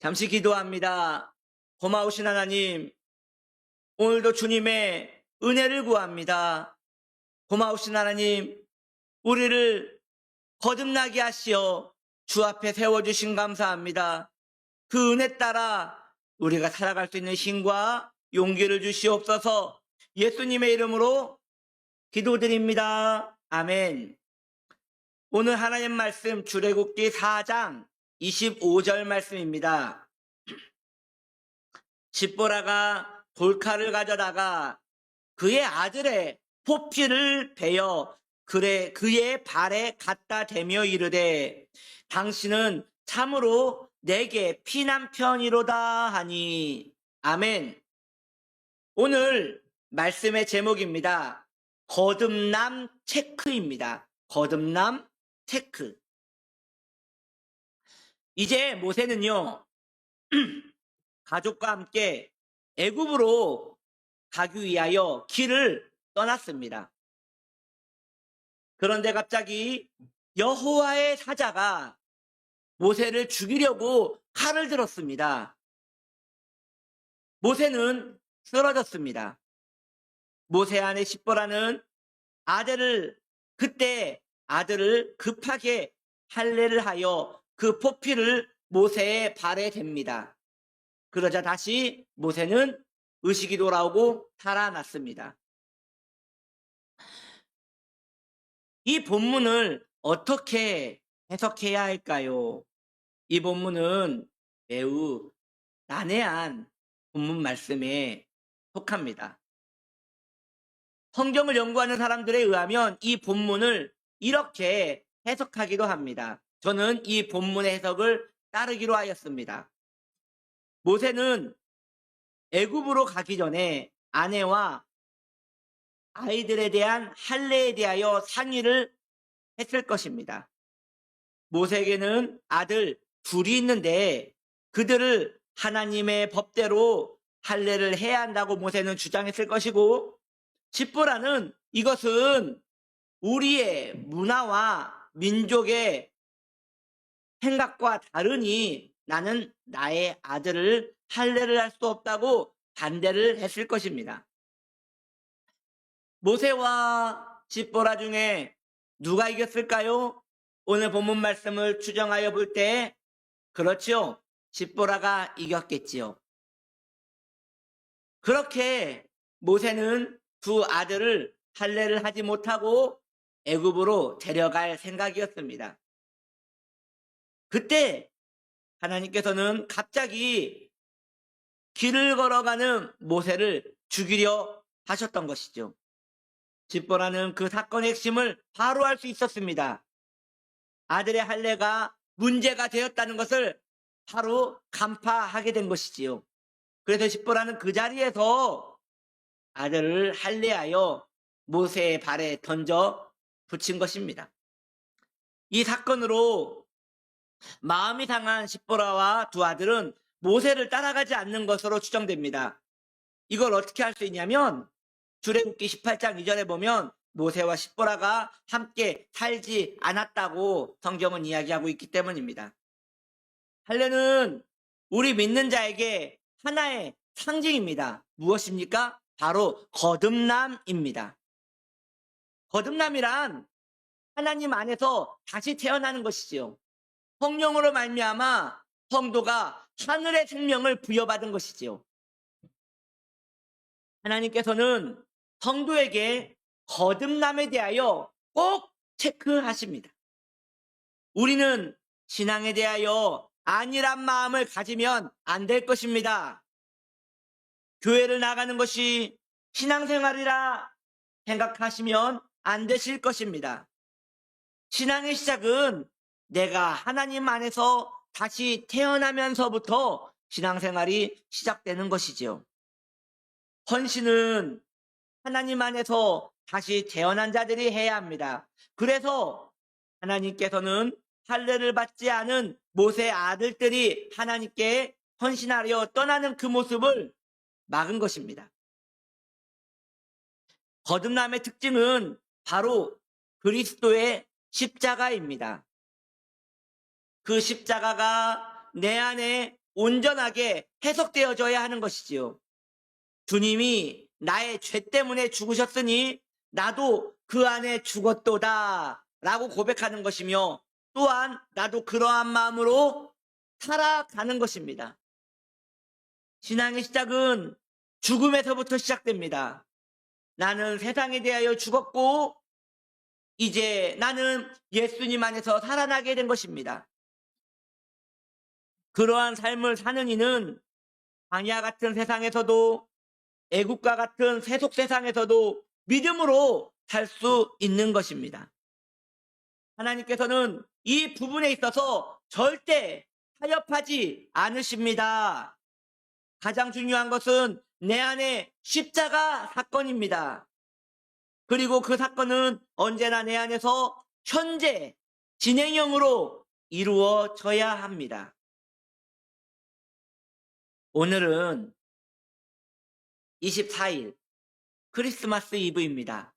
잠시 기도합니다. 고마우신 하나님, 오늘도 주님의 은혜를 구합니다. 고마우신 하나님, 우리를 거듭나게 하시어 주 앞에 세워주신 감사합니다. 그 은혜 따라 우리가 살아갈 수 있는 힘과 용기를 주시옵소서 예수님의 이름으로 기도드립니다. 아멘. 오늘 하나님 말씀 주례국기 4장 25절 말씀입니다. 집보라가 돌칼을 가져다가 그의 아들의 포피를 베어 그래 그의 발에 갖다 대며 이르되 당신은 참으로 내게 피난편이로다 하니 아멘. 오늘 말씀의 제목입니다. 거듭남 체크입니다. 거듭남 체크. 이제 모세는요 가족과 함께 애굽으로 가기 위하여 길을 떠났습니다. 그런데 갑자기 여호와의 사자가 모세를 죽이려고 칼을 들었습니다. 모세는 쓰러졌습니다. 모세 아내 십보라는 아들을 그때 아들을 급하게 할례를 하여 그 포피를 모세의 발에 댑니다. 그러자 다시 모세는 의식이 돌아오고 살아났습니다. 이 본문을 어떻게 해석해야 할까요? 이 본문은 매우 난해한 본문 말씀에 속합니다. 성경을 연구하는 사람들에 의하면 이 본문을 이렇게 해석하기도 합니다. 저는 이 본문의 해석을 따르기로 하였습니다. 모세는 애굽으로 가기 전에 아내와 아이들에 대한 할례에 대하여 상의를 했을 것입니다. 모세에게는 아들 둘이 있는데 그들을 하나님의 법대로 할례를 해야 한다고 모세는 주장했을 것이고 집보라는 이것은 우리의 문화와 민족의 생각과 다르니 나는 나의 아들을 할례를 할 수 없다고 반대를 했을 것입니다. 모세와 집보라 중에 누가 이겼을까요? 오늘 본문 말씀을 추정하여 볼 때 그렇지요. 집보라가 이겼겠지요. 그렇게 모세는 두 아들을 할례를 하지 못하고 애굽으로 데려갈 생각이었습니다. 그때 하나님께서는 갑자기 길을 걸어가는 모세를 죽이려 하셨던 것이죠. 집보라는 그 사건의 핵심을 바로 알 수 있었습니다. 아들의 할례가 문제가 되었다는 것을 바로 간파하게 된 것이지요. 그래서 집보라는 그 자리에서 아들을 할례하여 모세의 발에 던져 붙인 것입니다. 이 사건으로 마음이 상한 십보라와 두 아들은 모세를 따라가지 않는 것으로 추정됩니다. 이걸 어떻게 할 수 있냐면 주례국기 18장 2절에 보면 모세와 십보라가 함께 살지 않았다고 성경은 이야기하고 있기 때문입니다. 할례는 우리 믿는 자에게 하나의 상징입니다. 무엇입니까? 바로 거듭남입니다. 거듭남이란 하나님 안에서 다시 태어나는 것이지요. 성령으로 말미암아 성도가 하늘의 생명을 부여받은 것이지요. 하나님께서는 성도에게 거듭남에 대하여 꼭 체크하십니다. 우리는 신앙에 대하여 안일한 마음을 가지면 안 될 것입니다. 교회를 나가는 것이 신앙생활이라 생각하시면 안 되실 것입니다. 신앙의 시작은 내가 하나님 안에서 다시 태어나면서부터 신앙생활이 시작되는 것이지요. 헌신은 하나님 안에서 다시 태어난 자들이 해야 합니다. 그래서 하나님께서는 할례를 받지 않은 모세 아들들이 하나님께 헌신하려 떠나는 그 모습을 막은 것입니다. 거듭남의 특징은 바로 그리스도의 십자가입니다. 그 십자가가 내 안에 온전하게 해석되어져야 하는 것이지요. 주님이 나의 죄 때문에 죽으셨으니 나도 그 안에 죽었도다 라고 고백하는 것이며 또한 나도 그러한 마음으로 살아가는 것입니다. 신앙의 시작은 죽음에서부터 시작됩니다. 나는 세상에 대하여 죽었고 이제 나는 예수님 안에서 살아나게 된 것입니다. 그러한 삶을 사는 이는 광야 같은 세상에서도 애국과 같은 세속 세상에서도 믿음으로 살 수 있는 것입니다. 하나님께서는 이 부분에 있어서 절대 타협하지 않으십니다. 가장 중요한 것은 내 안에 십자가 사건입니다. 그리고 그 사건은 언제나 내 안에서 현재 진행형으로 이루어져야 합니다. 오늘은 24일 크리스마스 이브입니다.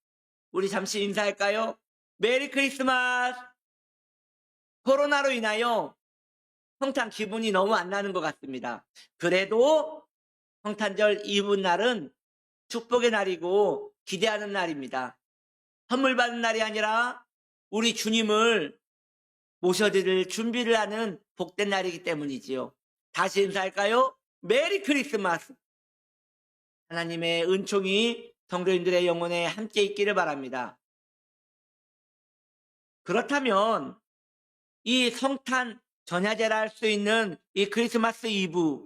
우리 잠시 인사할까요? 메리 크리스마스! 코로나로 인하여 성탄 기분이 너무 안 나는 것 같습니다. 그래도 성탄절 이브 날은 축복의 날이고 기대하는 날입니다. 선물 받는 날이 아니라 우리 주님을 모셔드릴 준비를 하는 복된 날이기 때문이지요. 다시 인사할까요? 메리 크리스마스! 하나님의 은총이 성도인들의 영혼에 함께 있기를 바랍니다. 그렇다면 이 성탄 전야제라 할 수 있는 이 크리스마스 이브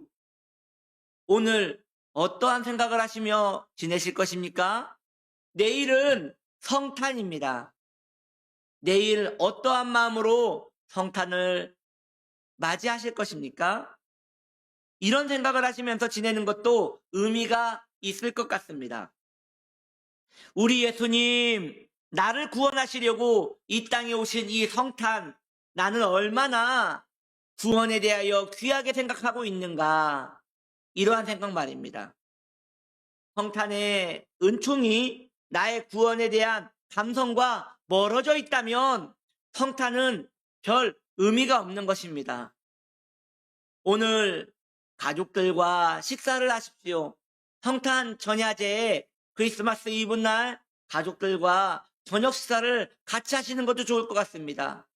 오늘 어떠한 생각을 하시며 지내실 것입니까? 내일은 성탄입니다. 내일 어떠한 마음으로 성탄을 맞이하실 것입니까? 이런 생각을 하시면서 지내는 것도 의미가 있을 것 같습니다. 우리 예수님, 나를 구원하시려고 이 땅에 오신 이 성탄, 나는 얼마나 구원에 대하여 귀하게 생각하고 있는가. 이러한 생각 말입니다. 성탄의 은총이 나의 구원에 대한 감성과 멀어져 있다면 성탄은 별 의미가 없는 것입니다. 오늘 가족들과 식사를 하십시오. 성탄 전야제에 크리스마스 이브 날 가족들과 저녁 식사를 같이 하시는 것도 좋을 것 같습니다.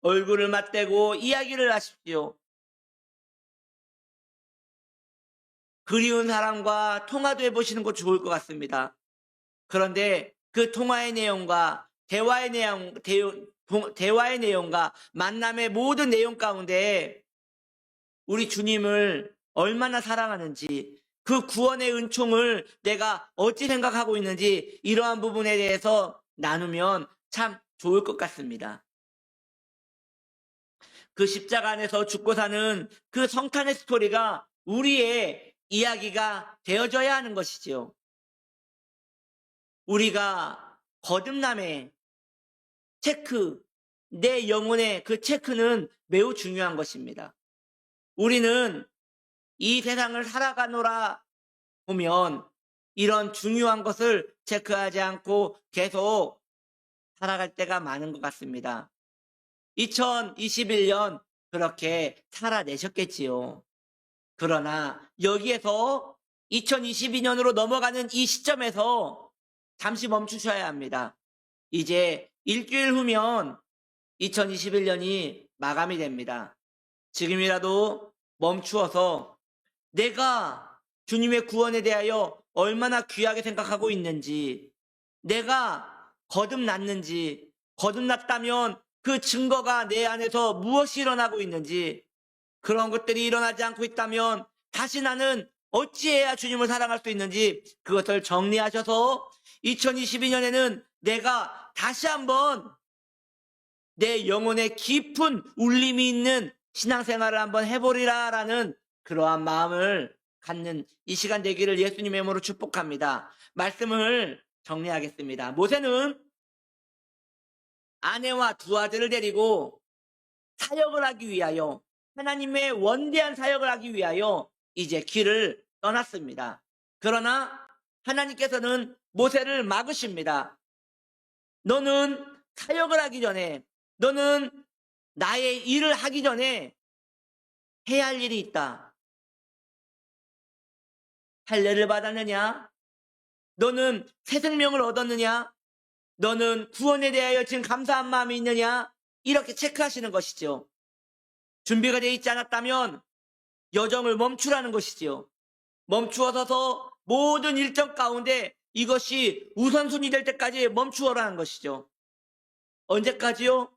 얼굴을 맞대고 이야기를 하십시오. 그리운 사람과 통화도 해보시는 것도 좋을 것 같습니다. 그런데 그 통화의 내용과 대화의 내용, 대, 대화의 내용과 만남의 모든 내용 가운데 우리 주님을 얼마나 사랑하는지 그 구원의 은총을 내가 어찌 생각하고 있는지 이러한 부분에 대해서 나누면 참 좋을 것 같습니다. 그 십자가 안에서 죽고 사는 그 성탄의 스토리가 우리의 이야기가 되어져야 하는 것이지요. 우리가 거듭남의 체크, 내 영혼의 그 체크는 매우 중요한 것입니다. 우리는 이 세상을 살아가노라 보면 이런 중요한 것을 체크하지 않고 계속 살아갈 때가 많은 것 같습니다. 2021년 그렇게 살아내셨겠지요. 그러나 여기에서 2022년으로 넘어가는 이 시점에서 잠시 멈추셔야 합니다. 이제 일주일 후면 2021년이 마감이 됩니다. 지금이라도 멈추어서 내가 주님의 구원에 대하여 얼마나 귀하게 생각하고 있는지, 내가 거듭났는지, 거듭났다면 그 증거가 내 안에서 무엇이 일어나고 있는지, 그런 것들이 일어나지 않고 있다면 다시 나는 어찌해야 주님을 사랑할 수 있는지 그것을 정리하셔서 2022년에는 내가 다시 한번 내 영혼에 깊은 울림이 있는 신앙생활을 한번 해보리라라는 그러한 마음을 갖는 이 시간 되기를 예수님의 이름으로 축복합니다. 말씀을 정리하겠습니다. 모세는 아내와 두 아들을 데리고 사역을 하기 위하여 하나님의 원대한 사역을 하기 위하여 이제 길을 떠났습니다. 그러나 하나님께서는 모세를 막으십니다. 너는 사역을 하기 전에 너는 나의 일을 하기 전에 해야 할 일이 있다. 할례를 받았느냐? 너는 새 생명을 얻었느냐? 너는 구원에 대하여 지금 감사한 마음이 있느냐? 이렇게 체크하시는 것이죠. 준비가 되어 있지 않았다면 여정을 멈추라는 것이지요. 멈추어 서서 모든 일정 가운데 이것이 우선순위 될 때까지 멈추어라는 것이죠. 언제까지요?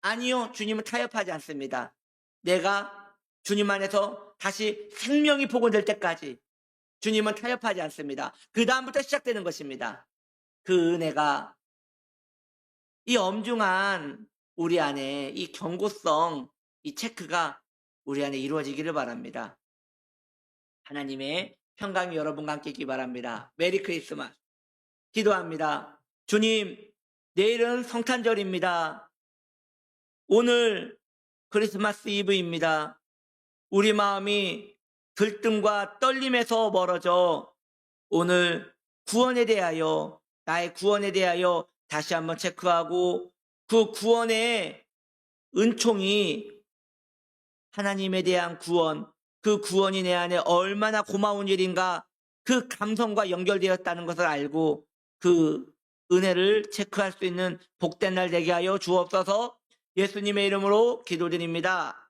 아니요. 주님은 타협하지 않습니다. 내가 주님 안에서 다시 생명이 복원될 때까지 주님은 타협하지 않습니다. 그 다음부터 시작되는 것입니다. 그 은혜가 이 엄중한 우리 안에 이 경고성, 이 체크가 우리 안에 이루어지기를 바랍니다. 하나님의 평강이 여러분과 함께 있기 바랍니다. 메리 크리스마스. 기도합니다. 주님, 내일은 성탄절입니다. 오늘 크리스마스 이브입니다. 우리 마음이 들뜸과 떨림에서 멀어져 오늘 구원에 대하여 나의 구원에 대하여 다시 한번 체크하고 그 구원의 은총이 하나님에 대한 구원, 그 구원이 내 안에 얼마나 고마운 일인가 그 감성과 연결되었다는 것을 알고 그 은혜를 체크할 수 있는 복된 날 되게 하여 주옵소서 예수님의 이름으로 기도드립니다.